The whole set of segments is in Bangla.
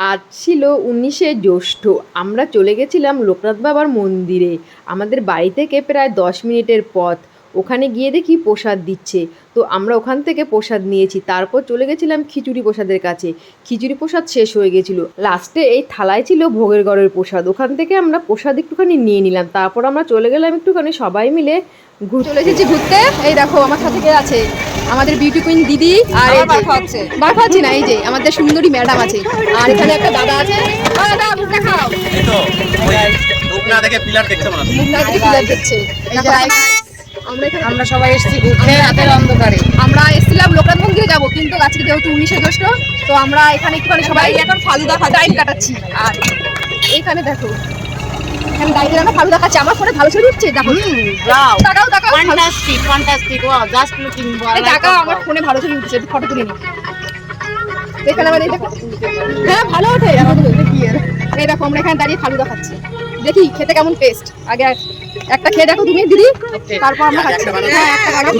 আজ ছিল উনিশে জ্যৈষ্ঠ। আমরা চলে গেছিলাম লোকনাথ বাবার মন্দিরে। আমাদের বাড়ি থেকে প্রায় দশ মিনিটের পথ। ওখানে গিয়ে দেখি প্রসাদ দিচ্ছে। তো আমরা ওখান থেকে প্রসাদ নিয়েছি। তারপর চলে গেছিলাম খিচুড়ি প্রসাদের কাছে। খিচুড়ি প্রসাদ শেষ হয়ে গেছিল। লাস্টে এই থালায় ছিল ভোগের গড়ের প্রসাদ। ওখান থেকে আমরা প্রসাদ একটুখানি নিয়ে নিলাম। তারপর আমরা চলে গেলাম একটুখানি সবাই মিলে ঘুরতে। চলে এসেছি ঘুরতে। এই দেখো আমার সাথে কে আছে? আমাদের বিউটি কুইন দিদি আর বার খাওয়াচ্ছি। না এই যে আমাদের সুন্দরী ম্যাডাম আছে। আর এখানে একটা দাদা আছে। দাদা এই তো না দেখে পিলার দেখতে মনে হচ্ছে। মুখ না দেখে ক্লিয়ার দেখছে। এই যে আমরা সবাই এসেছি ঘুরতে রাতের অন্ধকারে। আমরা এসেছিলাম লোকনাথ মন্দিরে যাব কিন্তু আজকে যেহেতু উনিশে জ্যৈষ্ঠ তো আমরা এখানে একটুখানি সবাই এখন ফালুদা টাইম কাটাচ্ছি। আর এখানে দেখো এখানে দাঁড়িয়ে আমরা ফালুদা খাচ্ছি। আমার ফোনে ভালো ছবি উঠছে দেখো। ওয়াও তাকাও তাকাও fantastic fantastic wow just looking টাকা আমার ফোনে ভালো ছবি উঠছে ফটো তুলে নি এখানে এই হ্যাঁ ভালো ওঠে। এই দেখো আমরা এখানে দাঁড়িয়ে ফালুদা খাচ্ছি। দেখি খেতে কেমন টেস্ট আগে একটা খেয়ে দেখো তুমি দিদি। তারপর আমরা খাচ্ছি। হ্যাঁ একটা খাব।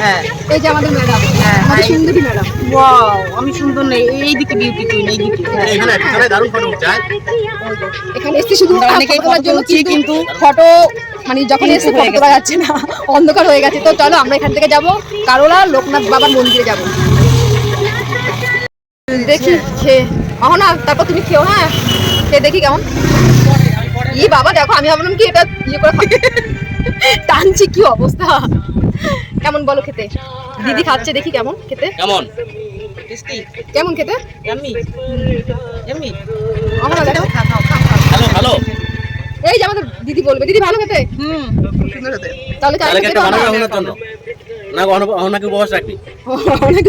হ্যাঁ। এই যে আমাদের ম্যাডাম হ্যাঁ, আমাদের সুন্দরী ম্যাডাম। ওয়াও আমি সুন্দর নেই। এই দিকে বিউটি কুইন এই দিকে। এখানে এখানে দারুণ ফটো উঠছে আয়। এখানে এসছি শুধু অনেকেই ফটো তোলার জন্য কিন্তু ফটো মানে যখন এসে হয়ে ফটো তোলা যাচ্ছে না অন্ধকার হয়ে গেছে। তো চলো আমরা এখান থেকে যাব। কারোলা লোকনাথ বাবার মন্দিরে যাব। দেখি খেয়ে। আহ না তারপর তুমি খেও হ্যাঁ খেয়ে দেখি কেমন। ই বাবা দেখো আমি ভাবলাম কি এটা ইয়ে করে। টানছি কি অবস্থা? কেমন বলো খেতে? দিদি খাচ্ছে দেখি কেমন খেতে। কেমন? কেমন খেতে? হ্যালো হ্যালো এই যে আমাদের দিদি বলবে। দিদি ভালো খেতে? হুম। তাহলে খেতে না অনেক উপবাস রাখবি অনেক